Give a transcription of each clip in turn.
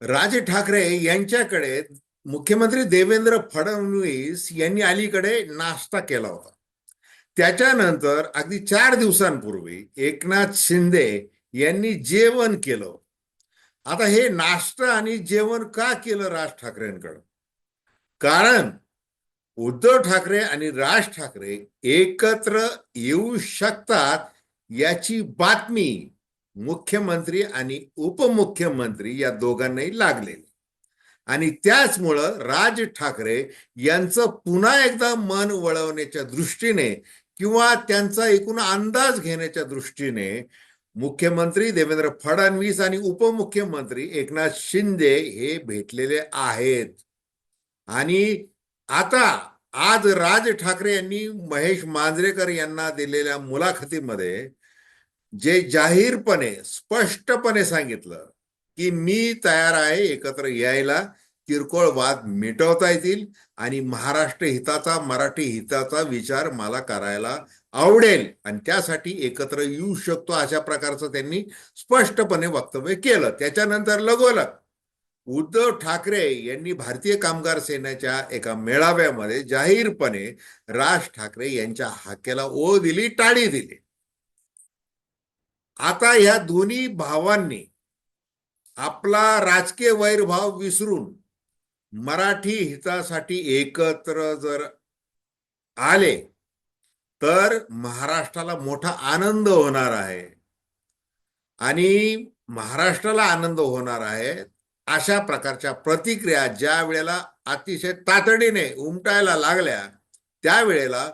राज ठाकरे यांच्याकडे मुख्यमंत्री देवेंद्र फडणवीस यांनी अलीकडे नाश्ता केला होता. त्याच्यानंतर अगदी चार दिवसांपूर्वी एकनाथ शिंदे यांनी जेवण केलं. आता हे नाश्ता आणि जेवण का केलं राज ठाकरेंकडं? कारण उद्धव ठाकरे आणि राज ठाकरे एकत्र येऊ शकतात याची बातमी मुख्यमंत्री आणि उपमुख्यमंत्री या दोघांनाही लागलेले आणि त्याचमुळं राज ठाकरे यांचं पुन्हा एकदा मन वळवण्याच्या दृष्टीने किंवा त्यांचा एकूण अंदाज घेण्याच्या दृष्टीने मुख्यमंत्री देवेंद्र फडणवीस आणि उपमुख्यमंत्री एकनाथ शिंदे हे भेटलेले आहेत. आणि आता आज राज ठाकरे यांनी महेश मांजरेकर यांना दिलेल्या मुलाखतीमध्ये जे जाहीरपणे स्पष्टपणे सांगितलं की मी तयार आहे एकत्र यायला किरकोळ वाद मिटवता येतील आणि महाराष्ट्र हिताचा मराठी हिताचा विचार मला करायला आवडेल आणि त्यासाठी एकत्र येऊ शकतो अशा प्रकारचं त्यांनी स्पष्टपणे वक्तव्य केलं. त्याच्यानंतर लगोलग उद्धव ठाकरे यांनी भारतीय कामगार सेनेच्या एका मेळाव्यामध्ये जाहीरपणे राज ठाकरे यांच्या हाकेला ओ दिली टाळी दिली. आता ह्या दोन्ही भावांनी आपला राजकीय वैरभाव विसरून मराठी हितासाठी एकत्र जर आले तर महाराष्ट्राला मोठा आनंद होणार आहे. आणि महाराष्ट्राला आनंद होणार आहे अशा प्रकारच्या प्रतिक्रिया ज्या वेळेला अतिशय तातडीने उमटायला लागल्या त्यावेळेला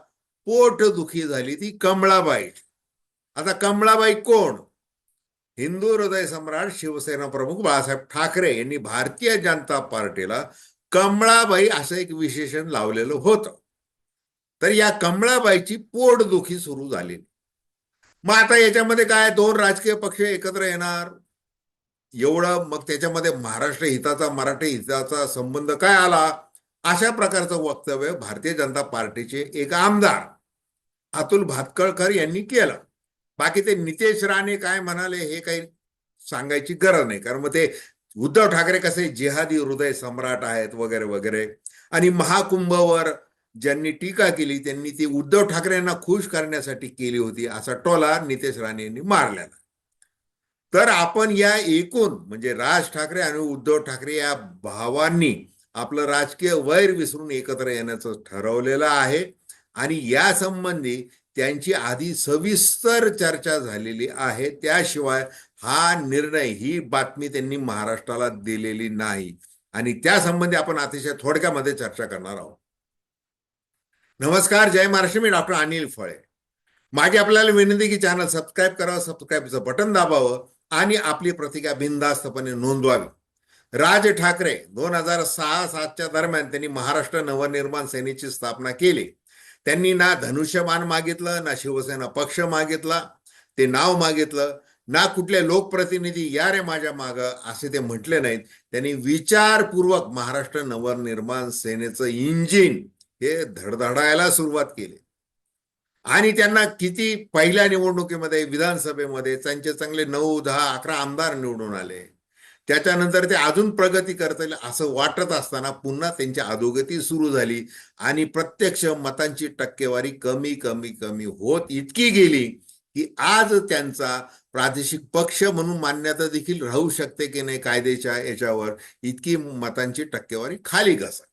पोटदुखी झाली ती कमळाबाई. आता कमळाबाई कोण? हिंदू हृदय सम्राट शिवसेना प्रमुख बाळासाहेब ठाकरे यांनी भारतीय जनता पार्टीला कमळाबाई असं एक विशेषण लावलेलं होतं. तर या कमळाबाईची पोटदुखी सुरू झाली. मग आता याच्यामध्ये काय? दोन राजकीय पक्ष एकत्र येणार. एवढं मग त्याच्यामध्ये महाराष्ट्र हिताचा मराठी हिताचा संबंध काय आला? अशा प्रकारचं वक्तव्य भारतीय जनता पार्टीचे एक आमदार अतुल भातकळकर यांनी केलं. बाकी ते नितेश राणे काय म्हणाले हे काही सांगायची गरज नाही. कारण मग ते उद्धव ठाकरे कसे जिहादी हृदय सम्राट आहेत वगैरे वगैरे. आणि महाकुंभवर ज्यांनी टीका केली त्यांनी ती उद्धव ठाकरेंना खुश करण्यासाठी केली होती असा टोला नितेश राणे यांनी मारलेला तर आपण या एकूण म्हणजे राज ठाकरे आणि उद्धव ठाकरे या भावांनी आपलं राजकीय वैर विसरून एकत्र येण्याचं ठरवलेलं आहे. आणि या संबंधी त्यांची आधी सविस्तर चर्चा झालेली आहे. त्याशिवाय हा निर्णय ही बातमी त्यांनी महाराष्ट्राला दिलेली नाही. आणि त्या संबंधी आपण अतिशय थोडक्यामध्ये चर्चा करणार आहोत. नमस्कार जय महाराष्ट्र. मी डॉक्टर अनिल फळे. माझी आपल्याला विनंती की चॅनल सबस्क्राईब करावं सबस्क्राईबचं बटन दाबावं आणि आपली प्रतिक्रिया बिनधास्तपणे नोंदवावी. राज ठाकरे दोन हजार सहा सातच्या दरम्यान त्यांनी महाराष्ट्र नवनिर्माण सेनेची स्थापना केली. त्यांनी ना धनुष्यबाण मागितलं ना शिवसेना पक्ष मागितला ते नाव मागितलं ना कुठले लोकप्रतिनिधी या रे माझ्या माग असे ते म्हटले नाहीत. त्यांनी विचारपूर्वक महाराष्ट्र नवनिर्माण सेनेचं इंजिन हे धडधडायला सुरुवात केली. आणि त्यांना किती पहिल्या निवडणुकीमध्ये विधानसभेमध्ये त्यांचे चांगले नऊ दहा अकरा आमदार निवडून आले. त्याच्यानंतर ते अजून प्रगती करतील असं वाटत असताना पुन्हा त्यांची अधोगती सुरू झाली. आणि प्रत्यक्ष मतांची टक्केवारी कमी कमी कमी होत इतकी गेली की आज त्यांचा प्रादेशिक पक्ष म्हणून मान्यता देखील राहू शकते की नाही कायद्याच्या याच्यावर? इतकी मतांची टक्केवारी खाली घसर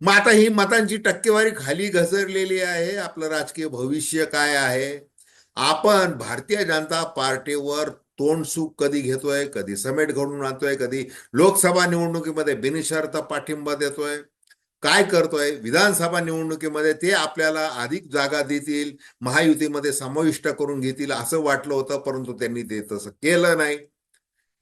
मग आता ही मतांची टक्केवारी खाली घसरलेली आहे. आपलं राजकीय भविष्य काय आहे? आपण भारतीय जनता पार्टीवर तोंडसूक कधी घेतोय कधी समेट घडून आणतोय कधी लोकसभा निवडणुकीमध्ये बिनशर्त पाठिंबा देतोय. काय करतोय? विधानसभा निवडणुकीमध्ये ते आपल्याला अधिक जागा देतील महायुतीमध्ये समाविष्ट करून घेतील असं वाटलं होतं परंतु त्यांनी ते तसं केलं नाही.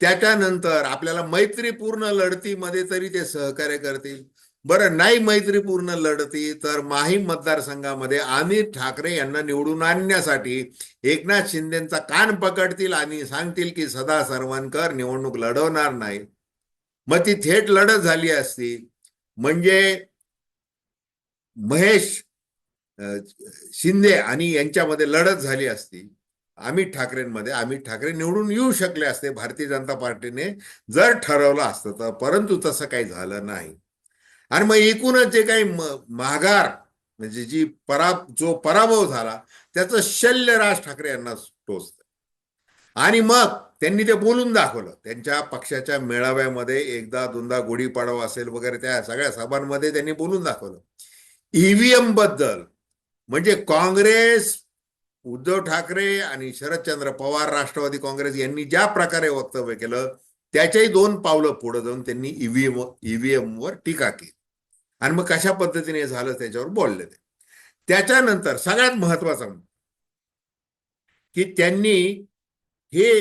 त्याच्यानंतर आपल्याला मैत्रीपूर्ण लढतीमध्ये तरी ते सहकार्य करतील. बरं नाही मैत्रीपूर्ण लढती तर माहीम मतदारसंघामध्ये अमित ठाकरे यांना निवडून आणण्यासाठी एकनाथ शिंदेचा कान पकडतील आणि सांगतील की सदा सर्वांकर निवडणूक लढवणार नाही. मग ती थेट लढत झाली असती. म्हणजे महेश शिंदे आणि यांच्यामध्ये लढत झाली असती. अमित ठाकरेंमध्ये अमित ठाकरे निवडून येऊ शकले असते भारतीय जनता पार्टीने जर ठरवलं असतं तर परंतु तसं काही झालं नाही. आणि मग एकूणच जे काही माघार म्हणजे जी परा जो पराभव झाला त्याचं शल्य राज ठाकरे यांना टोचत आणि मग त्यांनी ते बोलून दाखवलं. त्यांच्या पक्षाच्या मेळाव्यामध्ये एकदा दोनदा गुढीपाडवा असेल वगैरे त्या सगळ्या सभांमध्ये त्यांनी बोलून दाखवलं. ईव्हीएमबद्दल म्हणजे काँग्रेस उद्धव ठाकरे आणि शरदचंद्र पवार राष्ट्रवादी काँग्रेस यांनी ज्या प्रकारे वक्तव्य केलं त्याच्याही दोन पावलं पुढे जाऊन त्यांनी ईव्हीएम ईव्हीएमवर टीका केली. आणि मग कशा पद्धतीने झालं त्याच्यावर बोलले ते. त्याच्यानंतर सगळ्यात महत्वाचं की त्यांनी हे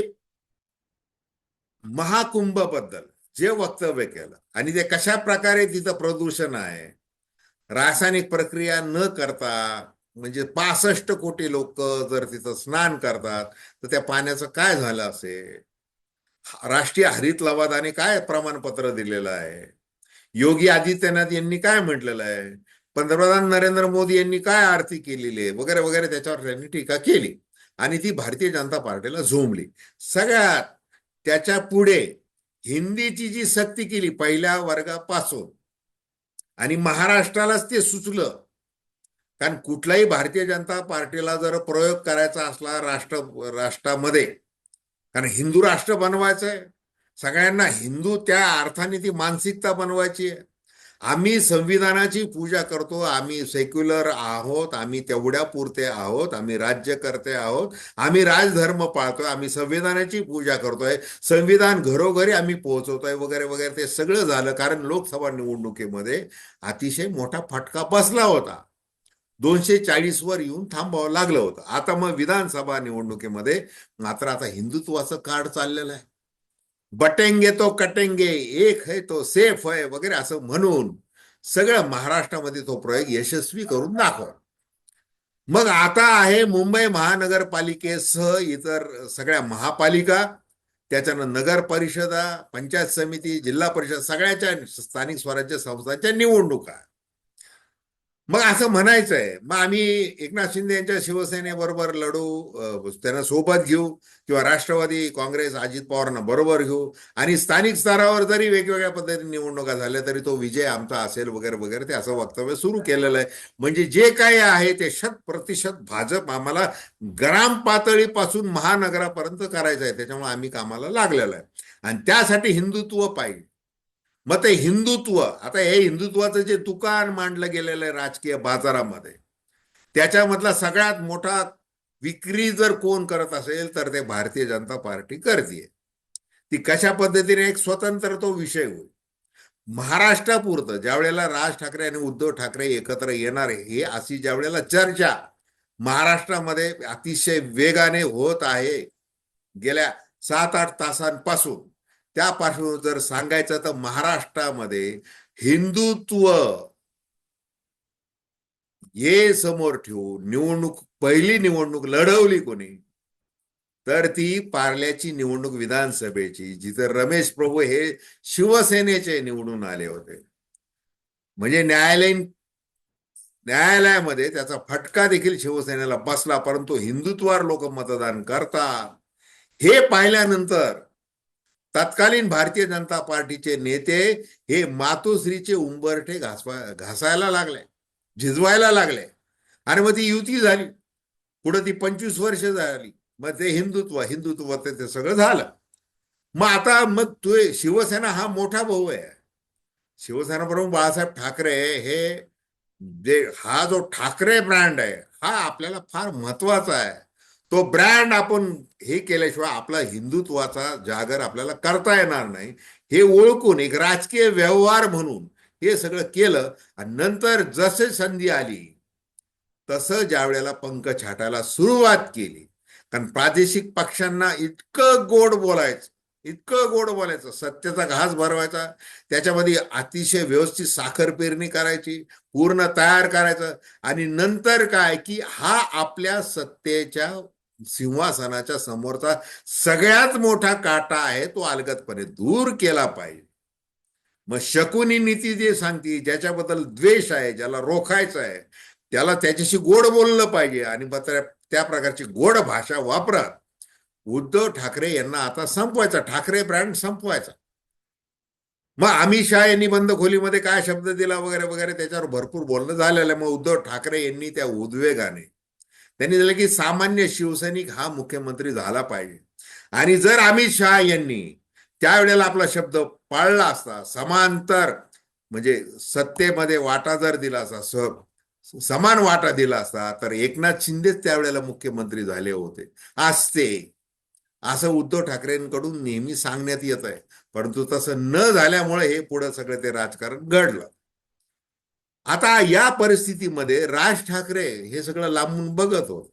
महाकुंभबद्दल जे वक्तव्य केलं आणि ते कशा प्रकारे तिथं प्रदूषण आहे रासायनिक प्रक्रिया न करता म्हणजे पासष्ट कोटी लोक जर तिथं स्नान करतात तर त्या पाण्याचं काय झालं असेल? राष्ट्रीय हरित लवादाने काय प्रमाणपत्र दिलेलं आहे? योगी आदित्यनाथ यांनी काय म्हटलेलं आहे? पंतप्रधान नरेंद्र मोदी यांनी काय आरती केलेली आहे? वगैरे वगैरे त्याच्यावर त्यांनी टीका केली. आणि ती भारतीय जनता पार्टीला झोंबली सगळ्यात त्याच्या पुढे हिंदीची जी सक्ती केली पहिल्या वर्गापासून आणि महाराष्ट्रालाच ते सुचलं. कारण कुठल्याही भारतीय जनता पार्टीला जर प्रयोग करायचा असला राष्ट्र राष्ट्रामध्ये कारण हिंदू राष्ट्र बनवायचं आहे सगळ्यांना हिंदू त्या अर्थाने ती मानसिकता बनवायची आहे. आम्ही संविधानाची पूजा करतो आम्ही सेक्युलर आहोत आम्ही तेवढ्या पुरते आहोत आम्ही राज्यकर्ते आहोत आम्ही राजधर्म पाळतोय आम्ही संविधानाची पूजा करतोय संविधान घरोघरी आम्ही पोहोचवतोय वगैरे वगैरे ते सगळं झालं कारण लोकसभा निवडणुकीमध्ये अतिशय मोठा फटका बसला होता. दोनशे चाळीस वर येऊन थांबावं लागलं होतं. आता मग विधानसभा निवडणुकीमध्ये मात्र आता हिंदुत्वाचं कार्ड चाललेलं आहे. बटेंगे तो कटेंगे एक है तो सेफ है वगैरे असं म्हणून सगळं महाराष्ट्रामध्ये तो प्रयोग यशस्वी करून दाखव मग आता आहे मुंबई महानगरपालिकेसह इतर सगळ्या महापालिका त्याच्यानं नगर परिषदा पंचायत समिती जिल्हा परिषद सगळ्याच्या स्थानिक स्वराज्य संस्थांच्या निवडणुका. मग असं म्हणायचं आहे मग आम्ही एकनाथ शिंदे यांच्या शिवसेनेबरोबर लढू त्यांना सोबत घेऊ किंवा राष्ट्रवादी काँग्रेस अजित पवारांना बरोबर घेऊ आणि स्थानिक स्तरावर जरी वेगवेगळ्या पद्धतीने निवडणुका झाल्या तरी तो विजय आमचा असेल वगैरे वगैरे ते असं वक्तव्य सुरू केलेलं आहे. म्हणजे जे काही आहे ते शत प्रतिशत भाजप आम्हाला ग्राम पातळीपासून महानगरापर्यंत करायचं आहे. त्याच्यामुळे आम्ही कामाला लागलेलं आहे. आणि त्यासाठी हिंदुत्व पाहिजे. मग ते हिंदुत्व आता हे हिंदुत्वाचं जे दुकान मांडलं गेलेलं आहे राजकीय बाजारामध्ये त्याच्यामधला सगळ्यात मोठा विक्री जर कोण करत असेल तर ते भारतीय जनता पार्टी करते ती कशा पद्धतीने एक स्वतंत्र तो विषय होईल? महाराष्ट्रापुरतं ज्या वेळेला राज ठाकरे आणि उद्धव ठाकरे एकत्र येणार आहे हे अशी ज्या वेळेला चर्चा महाराष्ट्रामध्ये अतिशय वेगाने होत आहे गेल्या सात आठ तासांपासून त्या पार्श्वभूमीवर जर सांगायचं तर महाराष्ट्रामध्ये हिंदुत्व ये समोर ठेवून निवडणूक पहिली निवडणूक लढवली कोणी तर ती पार्ल्याची निवडणूक विधानसभेची जिथे रमेश प्रभू हे शिवसेनेचे निवडून आले होते. म्हणजे न्यायालयीन न्यायालयामध्ये त्याचा फटका देखील शिवसेनेला बसला परंतु हिंदुत्वावर लोक मतदान करतात. हे पाहिल्यानंतर तत्कालीन भारतीय जनता पार्टीचे नेते हे मातोश्रीचे उंबरठे घासवा घासायला लागले झिजवायला लागले. आणि मग ती युती झाली. पुढे ती पंचवीस वर्ष झाली. मग ते हिंदुत्व हिंदुत्व ते ते सगळं झालं. मग आता मग तू शिवसेना हा मोठा भाऊ आहे. शिवसेना प्रमुख बाळासाहेब ठाकरे हे जे हा जो ठाकरे ब्रँड आहे हा आपल्याला फार महत्त्वाचा आहे. तो ब्रँड आपण हे केल्याशिवाय आपला हिंदुत्वाचा जागर आपल्याला करता येणार नाही. हे ओळखून एक राजकीय व्यवहार म्हणून हे सगळं केलं आणि नंतर जसे संधी आली तसं ज्या वेळेला पंख छाटायला सुरुवात केली. कारण प्रादेशिक पक्षांना इतकं गोड बोलायचं इतकं गोड बोलायचं सत्याचा घास भरवायचा त्याच्यामध्ये अतिशय व्यवस्थित साखर पेरणी करायची पूर्ण तयार करायचं आणि नंतर काय की हा आपल्या सत्तेच्या सिंहासनाच्या समोरचा सगळ्यात मोठा काटा आहे तो अलगतपणे दूर केला पाहिजे. मग शकुनी नीती जे सांगते ज्याच्याबद्दल द्वेष आहे ज्याला रोखायचं आहे त्याला त्याच्याशी गोड बोललं पाहिजे आणि त्या प्रकारची गोड भाषा वापरत उद्धव ठाकरे यांना आता संपवायचा. ठाकरे ब्रँड संपवायचा. मग अमित शहा यांनी बंद खोलीमध्ये काय शब्द दिला वगैरे वगैरे त्याच्यावर भरपूर बोलणं झालेलं आहे. मग उद्धव ठाकरे यांनी त्या उद्वेगाने त्यांनी दिलं की सामान्य शिवसैनिक हा मुख्यमंत्री झाला पाहिजे. आणि जर अमित शहा यांनी त्यावेळेला आपला शब्द पाळला असता समांतर म्हणजे सत्तेमध्ये वाटा जर दिला असता स- समान वाटा दिला असता तर एकनाथ शिंदेच त्यावेळेला मुख्यमंत्री झाले होते. असते. असं उद्धव ठाकरेंकडून नेहमी सांगण्यात येत आहे परंतु तसं न झाल्यामुळे हे पुढे सगळं ते राजकारण घडलं. आता या परिस्थितीमध्ये राज ठाकरे हे सगळं लांबून बघत होत.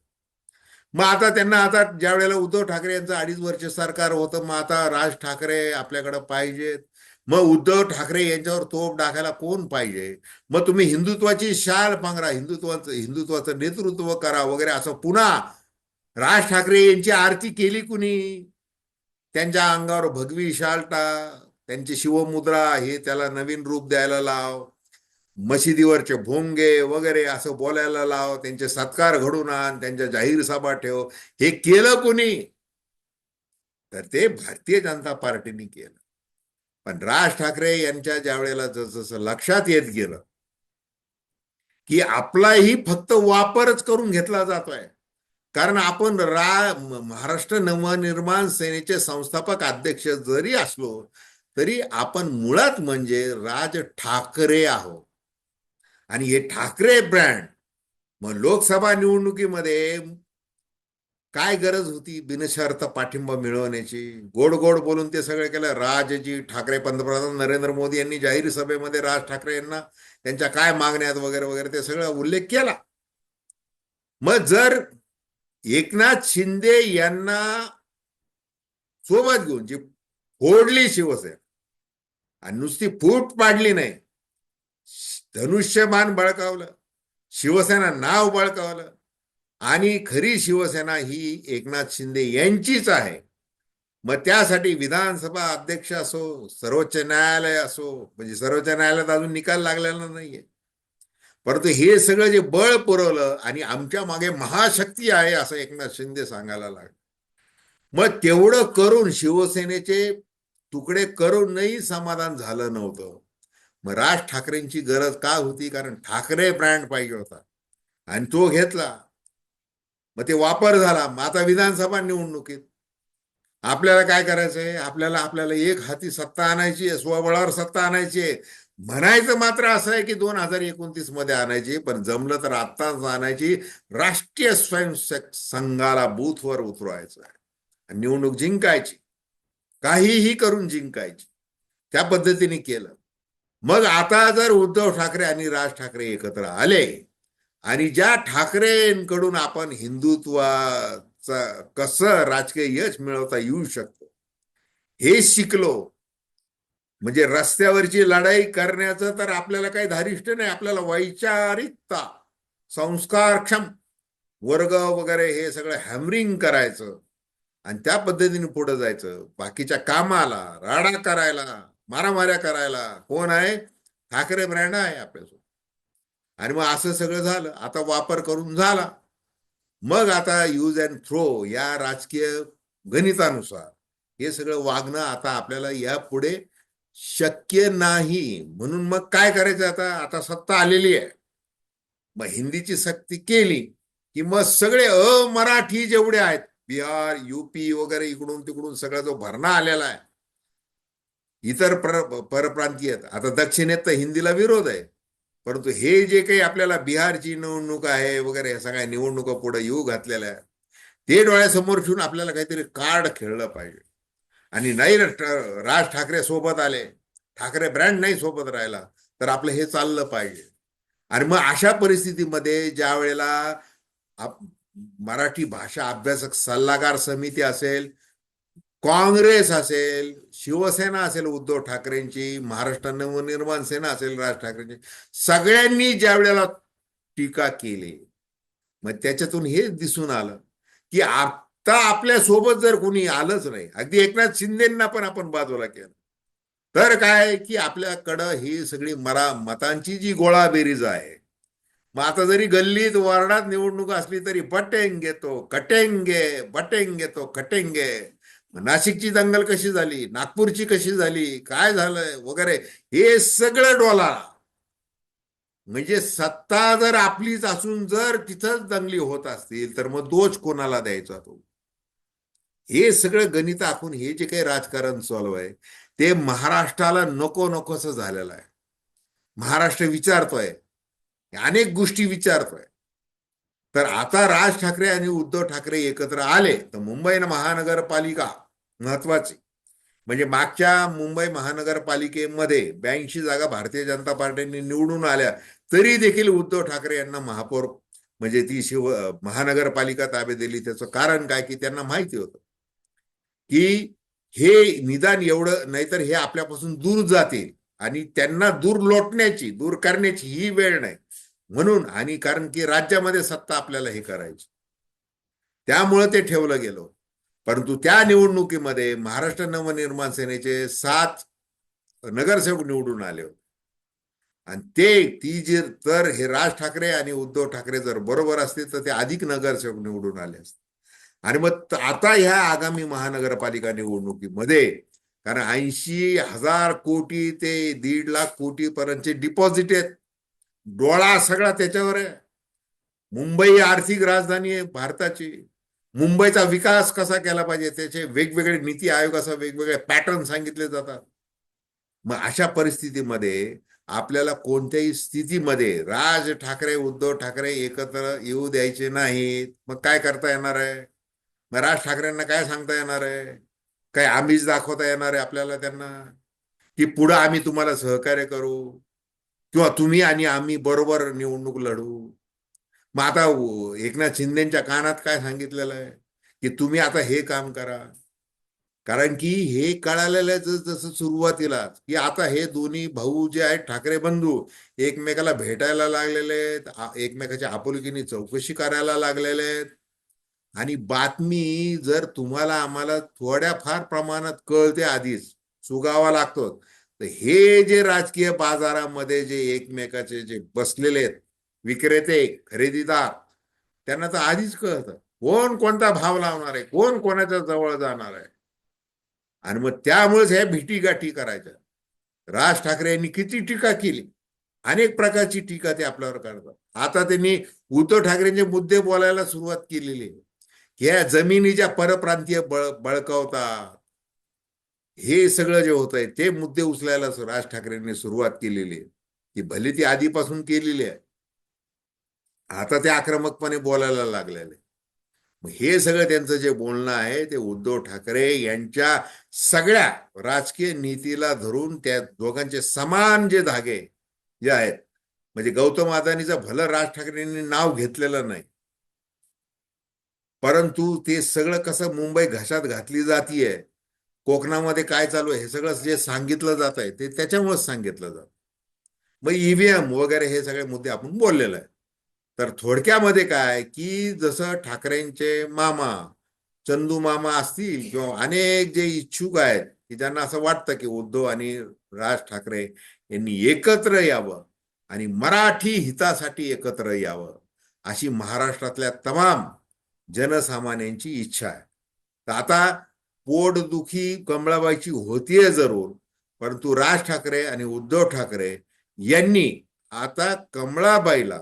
मग आता त्यांना आता ज्या वेळेला उद्धव ठाकरे यांचं अडीच वर्ष सरकार होतं मग आता राज ठाकरे आपल्याकडे पाहिजेत. मग उद्धव ठाकरे यांच्यावर तोप टाकायला कोण पाहिजे? मग तुम्ही हिंदुत्वाची शाल पांघरा हिंदुत्वाचं हिंदुत्वाचं नेतृत्व करा वगैरे असं पुन्हा राज ठाकरे यांची आरती केली कुणी? त्यांच्या अंगावर भगवी शाल टाक त्यांची शिवमुद्रा हे त्याला नवीन रूप द्यायला लाव. मशिदीवरचे भोंगे वगैरे असं बोलायला लाव त्यांचे सत्कार घडून आण त्यांच्या जाहीर सभा ठेव. हे केलं कुणी? तर ते भारतीय जनता पार्टीने केलं. पण राज ठाकरे यांच्या ज्या वेळेला जसजसं लक्षात येत गेलं की आपलाही फक्त वापरच करून घेतला जातोय. कारण आपण रा महाराष्ट्र नवनिर्माण सेनेचे संस्थापक अध्यक्ष जरी असलो तरी आपण मुळात म्हणजे राज ठाकरे आहोत. आणि हे ठाकरे ब्रँड. मग लोकसभा निवडणुकीमध्ये काय गरज होती बिनशर्त पाठिंबा मिळवण्याची? गोड गोड बोलून ते सगळं केलं. राजजी ठाकरे पंतप्रधान नरेंद्र मोदी यांनी जाहीर सभेमध्ये राज ठाकरे यांना त्यांच्या काय मागण्यात वगैरे वगैरे ते सगळं उल्लेख केला. मग जर एकनाथ शिंदे यांना सोबत घेऊन जी फोडली शिवसेना आणि नुसती फूट पाडली नाही धनुष्यमान बळकावलं शिवसेना नाव बळकावलं आणि खरी शिवसेना ही एकनाथ शिंदे यांचीच आहे. मग त्यासाठी विधानसभा अध्यक्ष असो सर्वोच्च न्यायालय असो म्हणजे सर्वोच्च न्यायालयात अजून निकाल लागलेला नाहीये. परंतु हे सगळं जे बळ पुरवलं आणि आमच्या मागे महाशक्ती आहे असं एकनाथ शिंदे सांगायला लागलं. मग तेवढं करून शिवसेनेचे तुकडे करूनही समाधान झालं नव्हतं. मग राज ठाकरेंची गरज का होती? कारण ठाकरे ब्रँड पाहिजे होता. आणि तो घेतला. मग ते वापर झाला. मग आता विधानसभा निवडणुकीत. आपल्याला काय करायचंय आपल्याला आपल्याला एक हाती सत्ता आणायची आहे. स्वबळावर सत्ता आणायची आहे. म्हणायचं मात्र असं आहे की दोन हजार एकोणतीसमध्ये आणायची पण जमलं तर आत्ताच आणायची. राष्ट्रीय स्वयंसेवक संघाला बूथवर उतरवायचं आहे. आणि निवडणूक जिंकायची. काहीही करून जिंकायची. त्या पद्धतीने केलं. मग आता जर उद्धव ठाकरे आणि राज ठाकरे एकत्र आले आणि ज्या ठाकरेंकडून आपण हिंदुत्वाचा कसं राजकीय यश मिळवता येऊ शकतो हे शिकलो म्हणजे रस्त्यावरची लढाई करण्याचं तर आपल्याला काही धारिष्ट नाही आपल्याला वैचारिकता संस्कारक्षम वर्ग वगैरे हे सगळं हॅमरिंग करायचं आणि त्या पद्धतीने पुढे जायचं. बाकीच्या कामाला राडा करायला मारामाऱ्या करायला. कोण आहे? ठाकरे ब्रँड आहे आपल्यासोबत. आणि मग असं सगळं झालं. आता वापर करून झाला. मग आता यूज अँड थ्रो या राजकीय गणितानुसार हे सगळं वागणं आता आपल्याला यापुढे शक्य नाही. म्हणून मग काय करायचं आता? आता सत्ता आलेली आहे. मग हिंदीची सक्ती केली की मग सगळे अमराठी जेवढे आहेत बिहार युपी वगैरे इकडून तिकडून सगळा जो भरणा आलेला आहे इतर पर परप्रांतीय आता दक्षिणेत तर हिंदीला विरोध आहे. परंतु हे जे काही आपल्याला बिहारची निवडणूक आहे वगैरे ह्या सगळ्या निवडणुका पुढे येऊ घातलेल्या आहेत ते डोळ्यासमोर ठेवून आपल्याला काहीतरी कार्ड खेळलं पाहिजे. आणि नाही राज ठाकरे सोबत आले ठाकरे ब्रँड नाही सोबत राहिला तर आपलं हे चाललं पाहिजे. आणि मग अशा परिस्थितीमध्ये ज्या वेळेला मराठी भाषा अभ्यासक सल्लागार समिती असेल काँग्रेस असेल शिवसेना असेल उद्धव ठाकरेंची महाराष्ट्र नवनिर्माण सेना असेल राज ठाकरेंची सगळ्यांनी ज्या वेळेला टीका केली मग त्याच्यातून हे दिसून आलं की आता आपल्यासोबत जर कोणी आलंच नाही अगदी एकनाथ शिंदेना पण आपण बाजूला केलं तर काय की आपल्याकडं ही सगळी मरा मतांची जी गोळाबेरीज आहे मग आता जरी गल्लीत वार्डात निवडणूक असली तरी बटेंगे तो कटेंगे बटेंगे तो कटेंगे मग नाशिकची दंगल कशी झाली? नागपूरची कशी झाली? काय झालं वगैरे हे सगळं डोला म्हणजे सत्ता जर आपलीच असून जर तिथंच दंगली होत असतील तर मग दोष कोणाला द्यायचा तो? हे सगळं गणित आखून हे जे काही राजकारण चालू आहे ते महाराष्ट्राला नको नकोस झालेलं आहे. महाराष्ट्र विचारतोय. अनेक गोष्टी विचारतोय. तर आता राज ठाकरे आणि उद्धव ठाकरे एकत्र आले तर मुंबई महानगरपालिका महत्वाची. म्हणजे मागच्या मुंबई महानगरपालिकेमध्ये ब्याऐंशी जागा भारतीय जनता पार्टीने निवडून आल्या तरी देखील उद्धव ठाकरे यांना महापौर म्हणजे ती शिव महानगरपालिका ताब्यात दिली. त्याचं कारण काय की त्यांना माहिती होतं की हे निदान एवढं नाहीतर हे आपल्यापासून दूर जातील आणि त्यांना दूर लोटण्याची दूर करण्याची ही वेळ नाही. म्हणून आणि कारण की राज्यामध्ये सत्ता आपल्याला हे करायची. त्यामुळे ते ठेवलं गेलं परंतु त्या निवडणुकीमध्ये महाराष्ट्र नवनिर्माण सेनेचे सात नगरसेवक निवडून आले होते. आणि ते ती जे तर हे राज ठाकरे आणि उद्धव ठाकरे जर बरोबर असतील तर ते अधिक नगरसेवक निवडून आले असते आणि मग आता ह्या आगामी महानगरपालिका निवडणुकीमध्ये कारण ऐंशी हजार कोटी ते दीड लाख कोटी पर्यंतचे डिपॉझिट आहेत. डोळा सगळा त्याच्यावर आहे. मुंबई आर्थिक राजधानी आहे भारताची. मुंबईचा विकास कसा केला पाहिजे त्याचे वेगवेगळे नीती आयोगाचा वेगवेगळे पॅटर्न सांगितले जातात. मग अशा परिस्थितीमध्ये आपल्याला कोणत्याही स्थितीमध्ये राज ठाकरे उद्धव ठाकरे एकत्र येऊ द्यायचे नाहीत मग काय करता येणार आहे? मग राज ठाकरेंना काय सांगता येणार आहे? काय आम्हीच दाखवता येणार आहे आपल्याला त्यांना? की पुढं आम्ही तुम्हाला सहकार्य करू? किंवा तुम्ही आणि आम्ही बरोबर निवडणूक लढू? मग आता एकनाथ शिंदेच्या कानात काय सांगितलेलं आहे? की तुम्ही आता हे काम करा. कारण की हे कळालेलं जस जसं सुरुवातीला की आता हे दोन्ही भाऊ जे आहेत ठाकरे बंधू एकमेकाला भेटायला लागलेले आहेत एकमेकाच्या आपुलकीने चौकशी करायला लागलेले आहेत. आणि बातमी जर तुम्हाला आम्हाला थोड्या फार प्रमाणात कळते आधीच सुगावा लागतो तर हे जे राजकीय बाजारामध्ये जे एकमेकाचे जे बसलेले आहेत विक्रेते खरेदीदार त्यांना तर आधीच कळतं. कोण कोणता भाव लावणार आहे? कोण कोणाच्या जवळ जाणार आहे? आणि मग त्यामुळेच ह्या भीटीगाठी करायच्या. राज ठाकरे यांनी किती टीका केली? अनेक प्रकारची टीका ते आपल्यावर करतात. आता त्यांनी उद्धव ठाकरेंचे मुद्दे बोलायला सुरुवात केलेली आहे. ह्या जमिनीच्या परप्रांतीय बळ बळकावतात. हे सगळं जे होत आहे ते मुद्दे उचलायला राज ठाकरेंनी सुरुवात केलेली आहे. ती भले ती आधीपासून केलेली आहे. आता ते आक्रमकपणे बोलायला लागलेले. हे सगळं त्यांचं जे बोलणं आहे ते उद्धव ठाकरे यांच्या सगळ्या राजकीय नीतीला धरून त्या दोघांचे समान जे धागे जे आहेत म्हणजे गौतम अदानीचं भलं राज ठाकरेंनी नाव घेतलेलं नाही. परंतु ते सगळं कसं मुंबई घशात घातली जातीये कोकणामध्ये काय चालू आहे हे सगळं जे सांगितलं जात आहे ते त्याच्यामुळेच सांगितलं जात मग ईव्हीएम वगैरे हे सगळे मुद्दे आपण बोललेलं आहे तर थोडक्यामध्ये काय की जसं ठाकरेंचे मामा चंदू मामा असतील किंवा अनेक जे इच्छुक आहेत की ज्यांना असं वाटतं की उद्धव आणि राज ठाकरे यांनी एकत्र यावं आणि मराठी हितासाठी एकत्र यावं अशी महाराष्ट्रातल्या तमाम जनसामान्यांची इच्छा आहे. तर आता पोटदुखी कमळाबाईची होतीये जरूर परंतु राज ठाकरे आणि उद्धव ठाकरे यांनी आता कमळाबाईला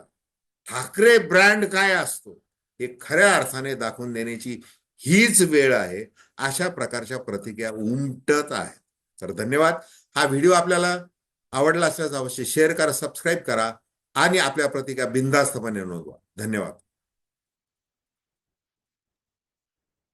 ठाकरे ब्रँड काय असतो हे खऱ्या अर्थाने दाखवून देण्याची हीच वेळ आहे. अशा प्रकारच्या प्रतिक्रिया उमटत आहेत. तर धन्यवाद. हा व्हिडिओ आपल्याला आवडला असल्यास अवश्य शेअर करा सबस्क्राईब करा आणि आपल्या प्रतिक्रिया बिनधास्तपणे नोंदवा. धन्यवाद.